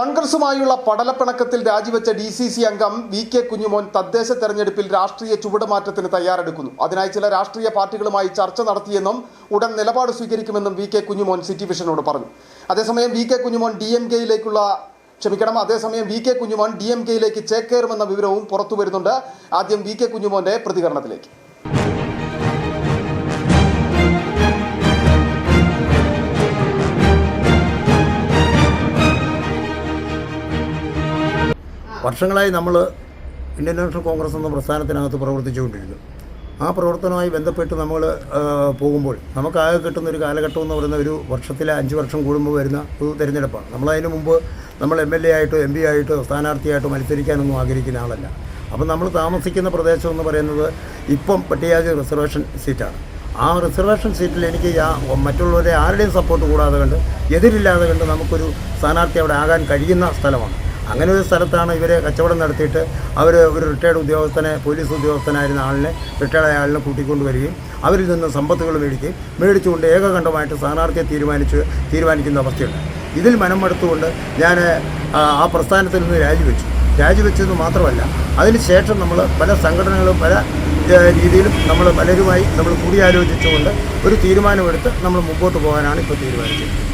കോൺഗ്രസുമായുള്ള പടലപ്പിണക്കത്തിൽ രാജിവെച്ച D C C അംഗം വി കെ കുഞ്ഞുമോൻ തദ്ദേശ തെരഞ്ഞെടുപ്പിൽ രാഷ്ട്രീയ ചുവടുമാറ്റത്തിന് തയ്യാറെടുക്കുന്നു. അതിനായി ചില രാഷ്ട്രീയ പാർട്ടികളുമായി ചർച്ച നടത്തിയെന്നും ഉടൻ നിലപാട് സ്വീകരിക്കുമെന്നും വി കെ കുഞ്ഞുമോൻ സിറ്റി വിഷനോട് പറഞ്ഞു. അതേസമയം V K Kunjumon D M കെയിലേക്കുള്ള ക്ഷമിക്കണം. അതേസമയം V K Kunjumon D M കെയിലേക്ക് ചേക്കേറുമെന്ന വിവരവും പുറത്തു വരുന്നുണ്ട് ആദ്യം വി കെ കുഞ്ഞുമോന്റെ പ്രതികരണത്തിലേക്ക്. വർഷങ്ങളായി നമ്മൾ ഇന്ത്യൻ നാഷണൽ കോൺഗ്രസ് എന്ന പ്രസ്ഥാനത്തിനകത്ത് പ്രവർത്തിച്ചുകൊണ്ടിരുന്നു. ആ പ്രവർത്തനവുമായി ബന്ധപ്പെട്ട് നമ്മൾ പോകുമ്പോൾ നമുക്കാകെ കിട്ടുന്ന ഒരു കാലഘട്ടം എന്ന് പറയുന്ന ഒരു വർഷത്തിലെ അഞ്ച് വർഷം കൂടുമ്പോൾ വരുന്ന ഒരു തിരഞ്ഞെടുപ്പാണ്. നമ്മളതിന് മുമ്പ് നമ്മൾ എം എൽ എ ആയിട്ടോ എം പി ആയിട്ടോ സ്ഥാനാർത്ഥിയായിട്ടോ മത്സരിക്കാനൊന്നും ആഗ്രഹിക്കുന്ന ആളല്ല. അപ്പം നമ്മൾ താമസിക്കുന്ന പ്രദേശം എന്ന് പറയുന്നത് ഇപ്പം പട്ടികജാതി റിസർവേഷൻ സീറ്റാണ്. ആ റിസർവേഷൻ സീറ്റിൽ എനിക്ക് മറ്റുള്ളവരെ ആരുടെയും സപ്പോർട്ട് കൂടാതെ കണ്ട് എതിരില്ലാതെ കണ്ട് നമുക്കൊരു സ്ഥാനാർത്ഥി അവിടെ ആകാൻ കഴിയുന്ന സ്ഥലമാണ്. അങ്ങനെ ഒരു സ്ഥലത്താണ് ഇവരെ കച്ചവടം നടത്തിയിട്ട് അവർ ഒരു റിട്ടയർഡ് ഉദ്യോഗസ്ഥനെ പോലീസ് ഉദ്യോഗസ്ഥനായിരുന്ന ആളിനെ റിട്ടയർഡ് ആളിനെ കൂട്ടിക്കൊണ്ട് വരികയും അവരിൽ നിന്ന് സമ്പത്തുകൾ മേടിക്കുകയും മേടിച്ചുകൊണ്ട് ഏകകണ്ഠമായിട്ട് സ്ഥാനാർത്ഥിയെ തീരുമാനിച്ച് തീരുമാനിക്കുന്ന അവസ്ഥയുണ്ട്. ഇതിൽ മനമെടുത്തുകൊണ്ട് ഞാൻ ആ, പ്രസ്ഥാനത്തിൽ നിന്ന് രാജിവെച്ചു. രാജിവെച്ചത് മാത്രമല്ല അതിനുശേഷം നമ്മൾ പല സംഘടനകളും പല രീതിയിലും നമ്മൾ പലരുമായി നമ്മൾ കൂടിയാലോചിച്ചുകൊണ്ട് ഒരു തീരുമാനമെടുത്ത് നമ്മൾ മുമ്പോട്ട് പോകാനാണ് ഇപ്പോൾ തീരുമാനിച്ചത്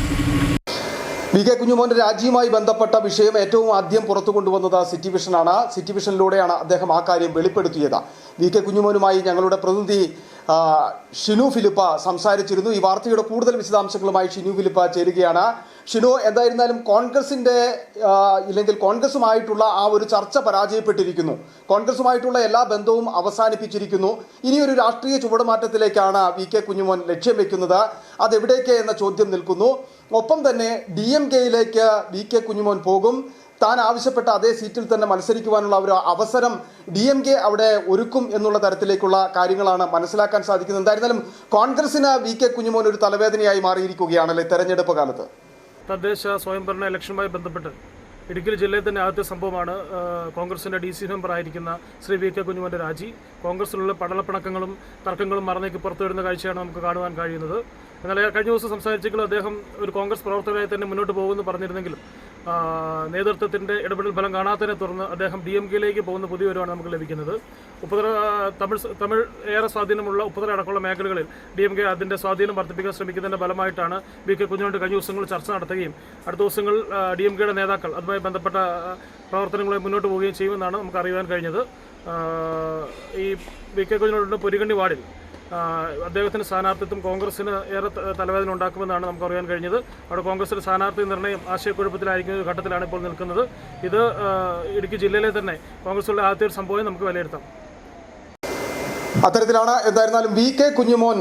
വി കെ കുഞ്ഞുമോന്റെ രാജിയുമായി ബന്ധപ്പെട്ട വിഷയം ഏറ്റവും ആദ്യം പുറത്തു കൊണ്ടുവന്നത് സിറ്റി വിഷനാണ്. സിറ്റി വിഷനിലൂടെയാണ് അദ്ദേഹം ആ കാര്യം വെളിപ്പെടുത്തിയത്. വി കെ കുഞ്ഞുമോനുമായി ഞങ്ങളുടെ പ്രതിനിധി ഷിനു ഫിലിപ്പ സംസാരിച്ചിരുന്നു. ഈ വാർത്തയുടെ കൂടുതൽ വിശദാംശങ്ങളുമായി ഷിനു ഫിലിപ്പ ചേരുകയാണ്. ഷിനു എന്തായിരുന്നാലും കോൺഗ്രസിന്റെ ഇല്ലെങ്കിൽ കോൺഗ്രസുമായിട്ടുള്ള ആ ഒരു ചർച്ച പരാജയപ്പെട്ടിരിക്കുന്നു. കോൺഗ്രസുമായിട്ടുള്ള എല്ലാ ബന്ധവും അവസാനിപ്പിച്ചിരിക്കുന്നു. ഇനി ഒരു രാഷ്ട്രീയ ചുവടുമാറ്റത്തിലേക്കാണ് വി കെ കുഞ്ഞുമോൻ ലക്ഷ്യം വെക്കുന്നത്. അതെവിടേക്ക് എന്ന ചോദ്യം നിൽക്കുന്നു. ഒപ്പം തന്നെ ഡി എം കെയിലേക്ക് വി കെ കുഞ്ഞുമോൻ പോകും. താൻ ആവശ്യപ്പെട്ട അതേ സീറ്റിൽ തന്നെ മത്സരിക്കുവാനുള്ള ഒരു അവസരം ഡി എം കെ അവിടെ ഒരുക്കും എന്നുള്ള തരത്തിലേക്കുള്ള കാര്യങ്ങളാണ് മനസ്സിലാക്കാൻ സാധിക്കുന്നത്. എന്തായിരുന്നാലും കോൺഗ്രസിന് വി കെ കുഞ്ഞുമോൻ ഒരു തലവേദനയായി മാറിയിരിക്കുകയാണല്ലേ തെരഞ്ഞെടുപ്പ് കാലത്ത്? തദ്ദേശ സ്വയംഭരണ ഇലക്ഷനുമായി ബന്ധപ്പെട്ട് ഇടുക്കി ജില്ലയിൽ തന്നെ ആദ്യത്തെ സംഭവമാണ് കോൺഗ്രസിന്റെ ഡി സി മെമ്പർ ആയിരിക്കുന്ന ശ്രീ വി കെ കുഞ്ഞുമോന്റെ രാജി. കോൺഗ്രസിലുള്ള പടലപ്പിണക്കങ്ങളും തർക്കങ്ങളും മറന്നേക്ക് പുറത്തു വരുന്ന കാഴ്ചയാണ് നമുക്ക് കാണുവാൻ കഴിയുന്നത്. എന്നാൽ കഴിഞ്ഞ ദിവസം സംസാരിച്ചെങ്കിലും അദ്ദേഹം ഒരു കോൺഗ്രസ് പ്രവർത്തകരായി തന്നെ മുന്നോട്ട് പോകുമെന്ന് പറഞ്ഞിരുന്നെങ്കിലും നേതൃത്വത്തിന്റെ ഇടപെടൽ ഫലം കാണാത്തതിനെ തുടർന്ന് അദ്ദേഹം ഡി എം കെയിലേക്ക് പോകുന്ന പുതിയ ഒരുവാണ് നമുക്ക് ലഭിക്കുന്നത്. ഉപ്പുതറ തമിഴ് തമിഴ് ഏറെ സ്വാധീനമുള്ള ഉപ്പുതറ അടക്കമുള്ള മേഖലകളിൽ ഡി എം കെ അതിന്റെ സ്വാധീനം വർദ്ധിപ്പിക്കാൻ ശ്രമിക്കുന്നതിന്റെ ഫലമായിട്ടാണ് വി കെ കുഞ്ഞുകൊണ്ട് കഴിഞ്ഞ ദിവസങ്ങൾ ചർച്ച നടത്തുകയും അടുത്ത ദിവസങ്ങൾ ഡി എം കെയുടെ നേതാക്കൾ അതുമായി ബന്ധപ്പെട്ട പ്രവർത്തനങ്ങളെ മുന്നോട്ട് പോവുകയും ചെയ്യുമെന്നാണ് നമുക്ക് അറിയുവാൻ കഴിഞ്ഞത്. ഈ വി കെ കുഞ്ഞിനോട് പൊരികണ്ണി വാർഡിൽ അദ്ദേഹത്തിന് സ്ഥാനാർത്ഥിത്വം കോൺഗ്രസിന് ഏറെ തലവേദന ഉണ്ടാക്കുമെന്നാണ് നമുക്ക് അറിയാൻ കഴിഞ്ഞത്. അവിടെ കോൺഗ്രസിന്റെ സ്ഥാനാർത്ഥി നിർണയം ആശയക്കുഴപ്പത്തിലായിരിക്കുന്ന ഘട്ടത്തിലാണ് ഇപ്പോൾ നിൽക്കുന്നത്. ഇത് ഇടുക്കി ജില്ലയിലെ തന്നെ കോൺഗ്രസുള്ള ആദ്യത്തെ ഒരു സംഭവം നമുക്ക് വിലയിരുത്താം. അത്തരത്തിലാണ് എന്തായിരുന്നാലും V K Kunjumon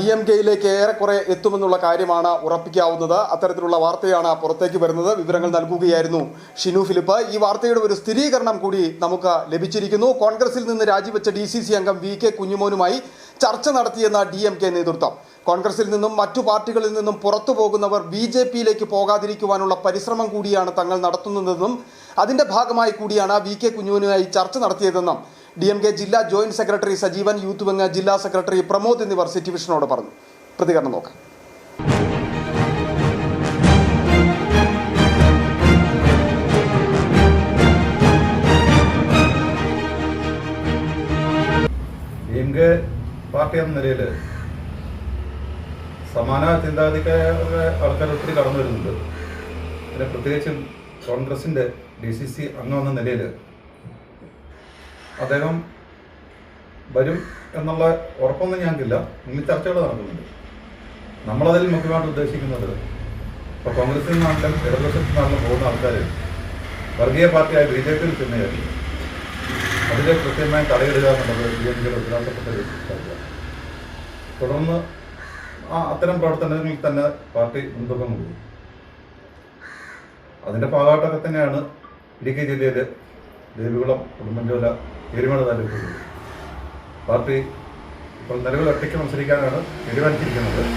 D M കെയിലേക്ക് ഏറെക്കുറെ എത്തുമെന്നുള്ള കാര്യമാണ് ഉറപ്പിക്കാവുന്നത്. അത്തരത്തിലുള്ള വാർത്തയാണ് പുറത്തേക്ക് വരുന്നത്. വിവരങ്ങൾ നൽകുകയായിരുന്നു ഷിനു ഫിലിപ്പ്. ഈ വാർത്തയുടെ ഒരു സ്ഥിരീകരണം കൂടി നമുക്ക് ലഭിച്ചിരിക്കുന്നു. കോൺഗ്രസിൽ നിന്ന് രാജിവെച്ച ഡി അംഗം വി കെ കുഞ്ഞുമോനുമായി ചർച്ച നടത്തിയെന്ന ഡി എം കെ നേതൃത്വം. കോൺഗ്രസിൽ നിന്നും മറ്റു പാർട്ടികളിൽ നിന്നും പുറത്തു പോകുന്നവർ ബി ജെ പിയിലേക്ക് പോകാതിരിക്കുവാനുള്ള പരിശ്രമം കൂടിയാണ് തങ്ങൾ നടത്തുന്നതെന്നും അതിന്റെ ഭാഗമായി കൂടിയാണ് വി കെ കുഞ്ഞുമോനുമായി ചർച്ച നടത്തിയതെന്നും ഡി എം കെ ജില്ലാ joint secretary Sajeevan youth wing ജില്ലാ സെക്രട്ടറി പ്രമോദ് എന്നിവർ സിറ്റി വിഷനോട് പറഞ്ഞു. പ്രതികരണം നോക്കാം. പാർട്ടി എന്ന നിലയിൽ സമാന ചിന്താഗതിക്കാരുടെ ആൾക്കാർ ഒത്തിരി കടന്നു വരുന്നുണ്ട്. പിന്നെ പ്രത്യേകിച്ചും കോൺഗ്രസിന്റെ ഡി സി സി അംഗം എന്ന നിലയിൽ അദ്ദേഹം വരും എന്നുള്ള ഉറപ്പൊന്നും ഞങ്ങൾക്കില്ല. ഇനി ചർച്ചകൾ നടക്കുന്നുണ്ട്. നമ്മളതിൽ മുഖ്യമായിട്ട് ഉദ്ദേശിക്കുന്നത് ഇപ്പോൾ കോൺഗ്രസിൽ നിന്നാണെങ്കിലും ഇടതുപക്ഷത്തിൽ നിന്നാണെങ്കിലും പോകുന്ന ആൾക്കാർ വർഗീയ പാർട്ടിയായ ബി ജെ പിയിൽ ചെന്നുകയറി അതിലെ കൃത്യമായി തടയിടുക എന്നുള്ളത് ബി എം പിയുടെ ഉത്തരവാദിത്തപ്പെട്ട തുടർന്ന് ആ അത്തരം പ്രവർത്തനങ്ങളിൽ തന്നെ പാർട്ടി മുൻതൂക്കം കൊടുക്കും അതിന്റെ ഭാഗമായിട്ടൊക്കെ തന്നെയാണ് ഇടുക്കി ജില്ലയിലെ ദേവികുളം ഉടുമ്പൻചോല എരുമേട് താലൂക്കുകൾ പാർട്ടി ഇപ്പോൾ നിലവിൽ ഒറ്റയ്ക്ക് മത്സരിക്കാനാണ് തീരുമാനിച്ചിരിക്കുന്നത്.